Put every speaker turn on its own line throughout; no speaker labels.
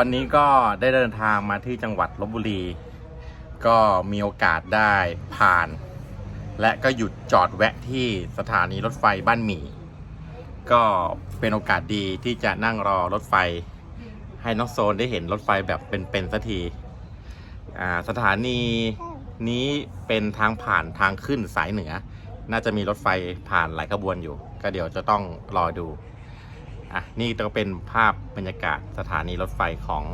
วันนี้ก็ได้เดินทางมาที่จังหวัดลบบุรี ก็มีโอกาสได้ผ่าน และก็หยุดจอดแวะที่สถานีรถไฟบ้านหมี่ ก็เป็นโอกาสดีที่จะนั่งรอรถไฟ ให้น้องโซนได้เห็นรถไฟแบบเป็นๆสักทีสถานีนี้เป็นทางผ่านทางขึ้นสายเหนือ น่าจะมีรถไฟผ่านหลายขบวนอยู่ ก็เดี๋ยวจะต้องรอดู อะนี่ก็เป็นภาพบรรยากาศสถานีรถไฟของ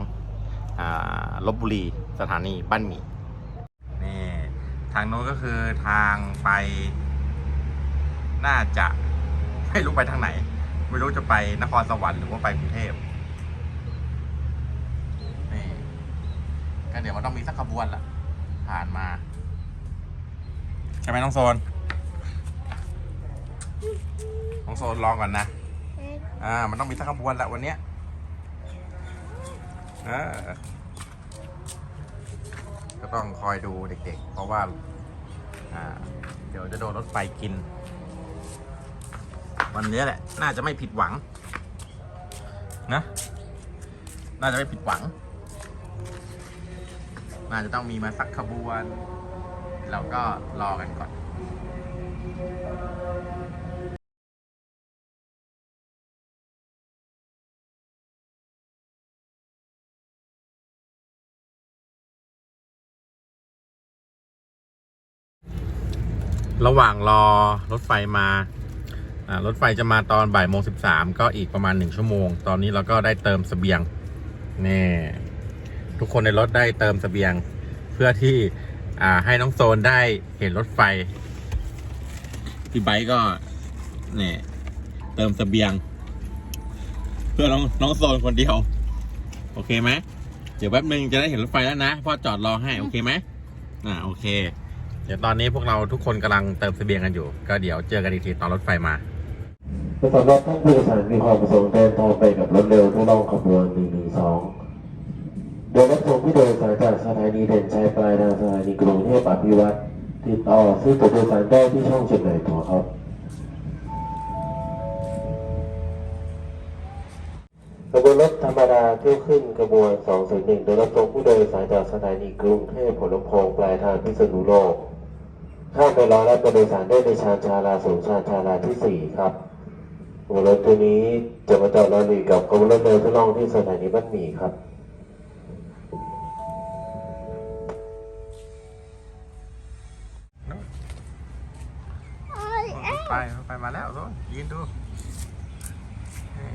อลบบุรีสถานีบ้านหมี่นี่ทางโน้นก็คือทางไป น่าจะไม่รู้ไปทางไหน ไม่รู้จะไปนครสวรรค์หรือว่าไปกรุงเทพนี่ก็เดี๋ยวมันต้องมีสักขบวนละผ่านมาใช่ไหมน้องโซนน้องโซนลองก่อนนะ อ่า มันต้องมีสักขบวนแหละวันเนี้ยเออก็ต้องคอยดูเด็กๆ เพราะว่า อ่า เดี๋ยวจะโดนรถไฟกิน วันนี้แหละ น่าจะไม่ผิดหวัง นะ น่าจะไม่ผิดหวัง น่าจะต้องมีมาสักขบวนเราก็รอกันก่อน ระหว่างรอรถไฟมาอ่ารถไฟจะมาตอนบ่ายโมงสิบสามก็อีกประมาณหนึ่งชั่วโมง ตอนนี้เราก็ได้เติมเสบียงนี่ทุกคนในรถได้เติมเสบียง เพื่อที่อ่าให้น้องโซนได้เห็นรถไฟพี่ไบก็นี่เติมเสบียง เพื่อน้องน้องโซนคนเดียว โอเคไหมเดี๋ยวแป๊บนึงจะได้เห็นรถไฟแล้วนะพ่อจอดรอให้โอเคไหมอ่าโอเค เดี๋ยวตอนนี้พวกเราทุกคนกำลังเติมเสบียงกันอยู่ ก็เดี๋ยวเจอกันอีกทีตอนรถไฟมา
สำหรับท่านผู้โดยสารมีความประสงค์เดินทางไปกับรถเร็วที่ล่องขบวน 112 โดยรถทัวร์ผู้โดยสารจากสถานีเด่นชัยปลายทางสถานีกรุงเทพอภิวัตรติดต่อซื้อตั๋วโดยสารได้ที่ช่องจำหน่ายตั๋วครับขบวนรถธรรมดาเที่ยวขึ้นขบวน 201 โดยรถทัวร์ผู้โดยสารจากสถานีกรุงเทพผลลำโพงปลายทางพิษณุโลก ข้ามไปรอรับผู้โดยสารได้ในชานชาลาสูงชานชาลาที่4ครับหัวรถตัวนี้จะมาจอดรอหลีกกับขบวนรถเมล์ทดลองที่สถานีบ้านหมี่ครับ
ไปไปมาแล้วโซยืนดูนี่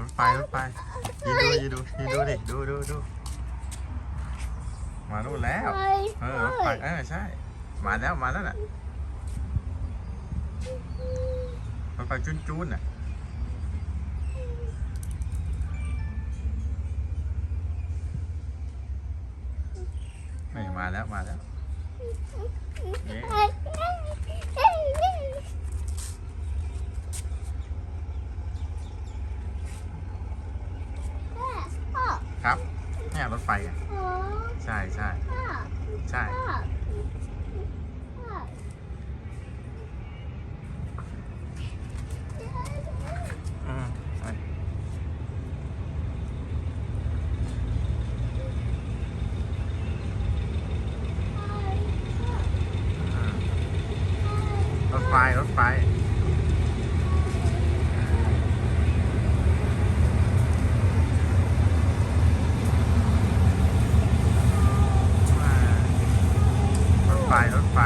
รถ ไฟรถไฟยืนดูยืนดูยืนดูดิดูดูดูมานู่นแล้วเออรถไฟเออใช่ มาแล้วมาแล้วน่ะรถไฟจุนจุนๆน่ะนี่มาแล้วมาแล้วเย้ ครับเนี่ยรถไฟอะใช่ใช่ใช่รถไฟรถไฟอ่ารถไฟรถไฟ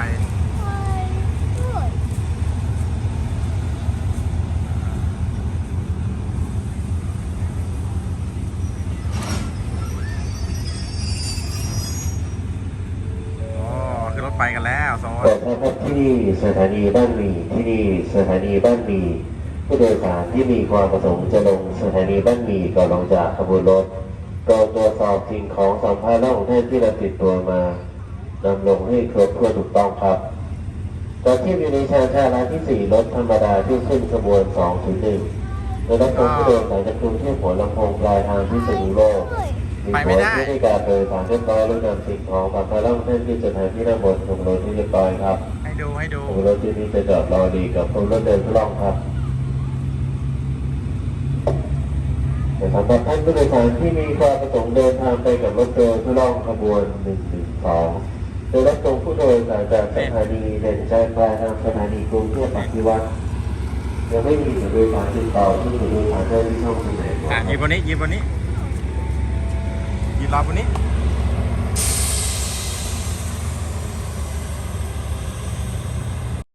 โอ้ขึ้นรถไฟกันแล้วโซน
เปิดให้พบที่นี่สถานีบ้านมีที่นี่สถานีบ้านมี ผู้โดยสารที่มีความประสงค์จะลงสถานีบ้านมีก่อนลงจากขบวนรถก็ตรวจสอบสิ่งของสัมภาระของท่านที่เราติดตัวมานำลงให้ครบเพื่อถูกต้องครับตอนที่อยู่ในชานชาลาที่สี่รถธรรมดาที่ขึ้นขบวนสองถึงหนึ่งโดยรถของผู้โดยสารจากกรุงเทพหัวลำโพงปลายทางที่สนุโลก
ไปไม่ได้
วิธีการโดยสารเรียบร้อยแล้วนำสิ่งของฝากไว้ล่องเส้นที่สถานที่ระบบของรถที่เรียบร้อยครับ
ให้ดูให้ดู
ของรถที่นี้จะจอดรอดีกับคนรถเดินทดลองครับแต่สำหรับท่านผู้โดยสารที่มีความประสงค์เดินทางไปกับรถเดินทดลองขบวน112โดยรับส่งผู้โดยสารจากสถานีเด่นใจปลายทางสถานีกรุงเทพปฏิวัติยังไม่มีผู้โดยสารติดต่อที่ผู้โดยสารได้ที่ช่องทางไหน
อะยืนบนนี้ยืนบนนี้ ยืนรอบนนี้